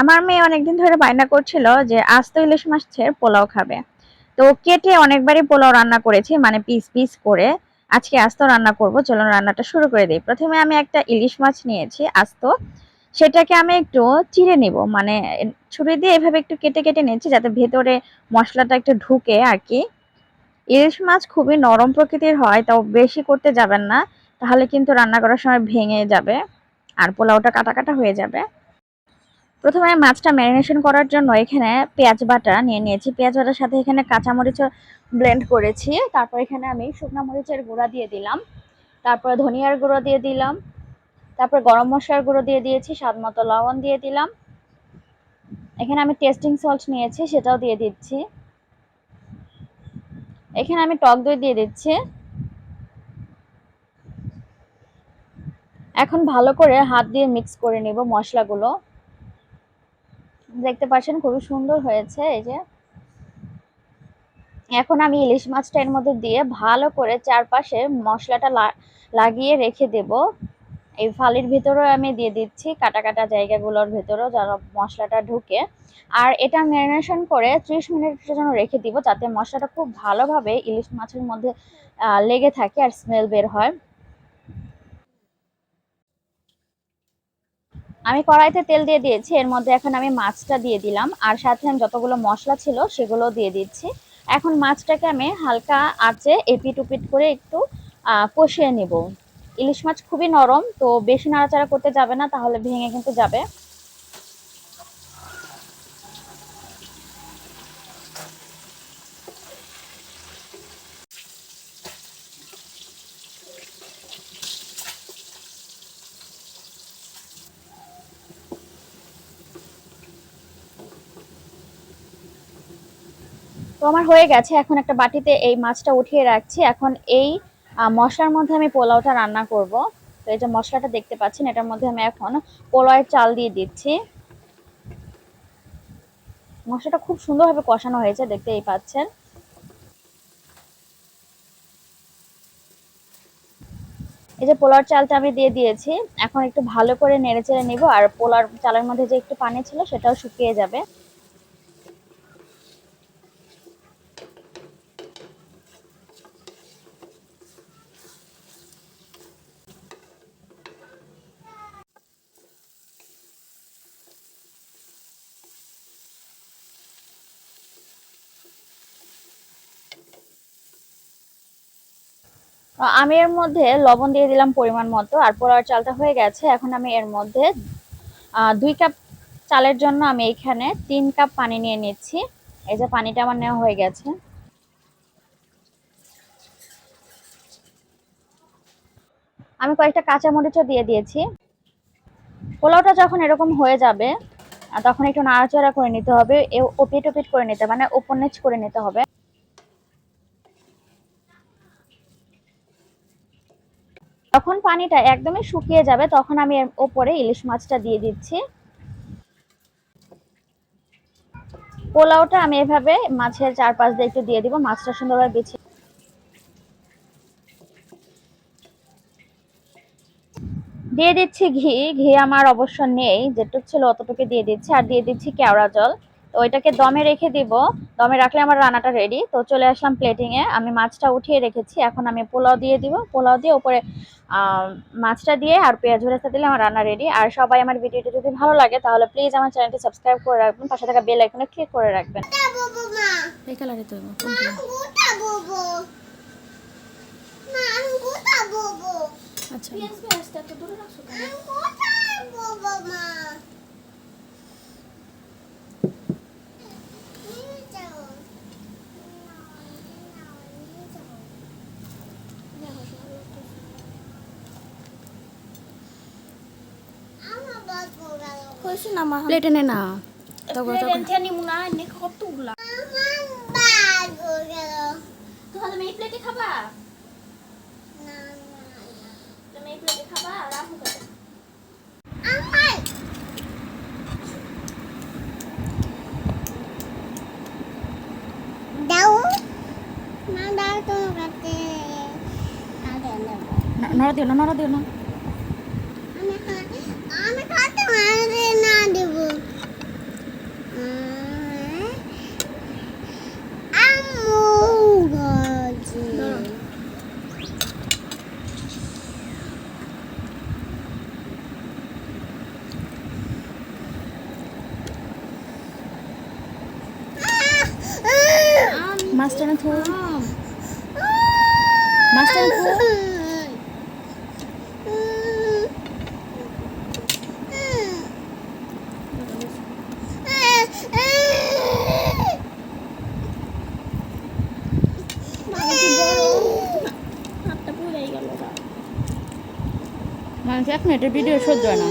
আমার মেয়ে অনেকদিন ধরে বায়না করছিল যে আস্ত ইলিশ মাছের পোলাও খাবে। তো কেটে অনেকবারই পোলাও রান্না করেছি মানে পিস পিস করে। আজকে আস্ত রান্না করব, চলুন রান্নাটা শুরু করে দিই। প্রথমে আমি একটা ইলিশ মাছ নিয়েছি, আস্ত। সেটাকে আমি একটু চিড়ে নিব মানে ছুরি দিয়ে এভাবে একটু কেটে কেটে নিয়েছি, যাতে ভেতরে মশলাটা একটু ঢুকে আর কি। ইলিশ মাছ খুবই নরম প্রকৃতির হয়, তাও বেশি করতে যাবেন না, তাহলে কিন্তু রান্না করার সময় ভেঙে যাবে, আর পোলাওটা কাটা কাটা হয়ে যাবে। প্রথমে মাছটা ম্যারিনেশন করার জন্য এখানে পেঁয়াজ বাটা নিয়ে নিয়েছি। পেঁয়াজ বাটার সাথে এখানে কাঁচামরিচ ব্লেন্ড করেছি। তারপর এখানে আমি শুকনো মরিচের গুঁড়া দিয়ে দিলাম। তারপর ধনিয়ার গুঁড়ো দিয়ে দিলাম। তারপর গরম মশলার গুঁড়ো দিয়ে দিয়েছি স্বাদ মতো লবণ দিয়ে দিলাম। এখানে আমি টেস্টিং সল্ট নিয়েছি, সেটাও দিয়ে দিচ্ছি। এখানে আমি টক দই দিয়ে দিচ্ছি। এখন ভালো করে হাত দিয়ে মিক্স করে নেব মশলাগুলো। দেখতে পাচ্ছেন, খুবই সুন্দর হয়েছে এই যে। এখন আমি ইলিশ মাছটা এর মধ্যে দিয়ে ভালো করে চারপাশে মশলাটা লাগিয়ে রেখে দেব। এই ফালির ভিতরেও আমি দিয়ে দিচ্ছি কাটা কাটা জায়গাগুলোর ভেতরেও যেন মশলাটা ঢুকে। আর এটা ম্যারিনেশন করে ত্রিশ মিনিটের জন্য রেখে দিব, যাতে মশলাটা খুব ভালোভাবে ইলিশ মাছের মধ্যে লেগে থাকে আর স্মেল বের হয়। আমি কড়াইতে তেল দিয়ে দিয়েছি, এর মধ্যে এখন আমি মাছটা দিয়ে দিলাম, আর সাথে আমি যতগুলো মশলা ছিল সেগুলো দিয়ে দিচ্ছি। এখন মাছটাকে আমি হালকা আঁচে এপিট উপিট করে একটু কষিয়ে নেব। ইলিশ মাছ খুবই নরম, তো বেশি নাড়াচাড়া করতে যাবে না, তাহলে ভেঙে কিন্তু যাবে। আমার হয়ে গেছে, এখন একটা বাটিতে এই মাছটা উঠিয়ে রাখছি। এখন এই মশলার মধ্যে আমি পোলাওটা রান্না করব। তো এই যে মশলাটা দেখতে পাচ্ছেন, এটার মধ্যে আমি এখন পোলাওয়ের চাল দিয়ে দিচ্ছি। মশলাটা খুব সুন্দরভাবে কষানো হয়েছে, দেখতেই পাচ্ছেন। এই যে পোলার চালটা আমি দিয়ে দিয়েছি, এখন একটু ভালো করে নেড়ে চেড়ে নিব, আর পোলার চালের মধ্যে যে একটু পানি ছিল, সেটাও শুকিয়ে যাবে। আমি এর মধ্যে লবণ দিয়ে দিলাম পরিমাণ মতো আর পোলার চালটা হয়ে গেছে। এখন আমি এর মধ্যে দুই কাপ চালের জন্য আমি এখানে তিন কাপ পানি নিয়ে নিচ্ছি। এই যে পানিটা আমার নেওয়া হয়ে গেছে। আমি কয়েকটা কাঁচামরিচও দিয়ে দিয়েছি। পোলাওটা যখন এরকম হয়ে যাবে তখন একটু নাড়াচাড়া করে নিতে হবে ওপিট ওপিট করে নিতে মানে ওপর নিচ করে নিতে হবে। যখন পানিটা একদমই শুকিয়ে যাবে, তখন আমি এর ওপরে ইলিশ মাছটা দিয়ে দিচ্ছি। পোলাওটা আমি এভাবে মাছের চারপাশ দিয়ে একটু দিয়ে দিব, মাছটা সুন্দরভাবে বিছিয়ে দিয়ে দিচ্ছি ঘি। ঘি আমার অবশ্য নেই, যেটুক ছিল অতটুকু দিয়ে দিচ্ছি, আর দিয়ে দিচ্ছি কেওড়া জল। তো ওইটাকে দমে রেখে দিব। দমে রাখলে আমার রান্নাটা রেডি তো চলে আসলাম প্লেটিংয়ে আমি মাছটা উঠিয়ে রেখেছি। এখন আমি পোলাও দিয়ে দিব। পোলাও দিয়ে উপরে মাছটা দিয়ে আর পেঁয়াজ ভরেস্তা দিলে আমার রান্না রেডি আর সবাই আমার ভিডিওটি যদি ভালো লাগে তাহলে প্লিজ আমার চ্যানেলটি সাবস্ক্রাইব করে রাখবেন। পাশে থাকা বেল আইকনে ক্লিক করে রাখবেন। আচ্ছা। হয়েছে না মা? প্লেটে নে। না প্লেটে নিমু না এনে কতগুলা তাহলে তুমি এই প্লেটে খাবা? তুমি এই প্লেটে খাবা রাখো নড়া দিও। না নড়া দিও না আমি খাতে Master and Tool. Master and Tool. মানুষ এক মিনিটের ভিডিও সহ্য হয় না।